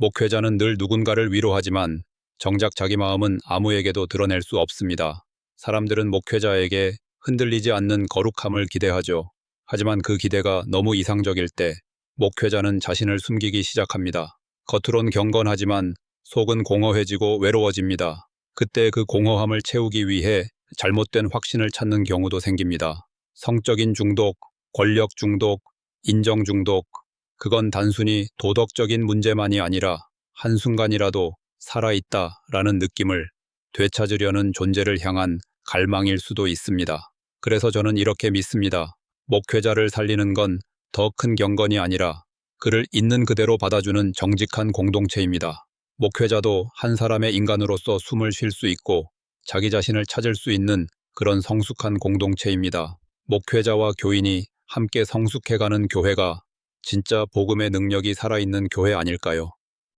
목회자는 늘 누군가를 위로하지만 정작 자기 마음은 아무에게도 드러낼 수 없습니다. 사람들은 목회자에게 흔들리지 않는 거룩함을 기대하죠. 하지만 그 기대가 너무 이상적일 때 목회자는 자신을 숨기기 시작합니다. 겉으론 경건하지만 속은 공허해지고 외로워집니다. 그때 그 공허함을 채우기 위해 잘못된 확신을 찾는 경우도 생깁니다. 성적인 중독, 권력 중독, 인정 중독, 그건 단순히 도덕적인 문제만이 아니라 한순간이라도 살아있다 라는 느낌을 되찾으려는 존재를 향한 갈망일 수도 있습니다. 그래서 저는 이렇게 믿습니다. 목회자를 살리는 건 더 큰 경건이 아니라 그를 있는 그대로 받아주는 정직한 공동체입니다. 목회자도 한 사람의 인간으로서 숨을 쉴 수 있고 자기 자신을 찾을 수 있는 그런 성숙한 공동체입니다. 목회자와 교인이 함께 성숙해가는 교회가 진짜 복음의 능력이 살아있는 교회 아닐까요?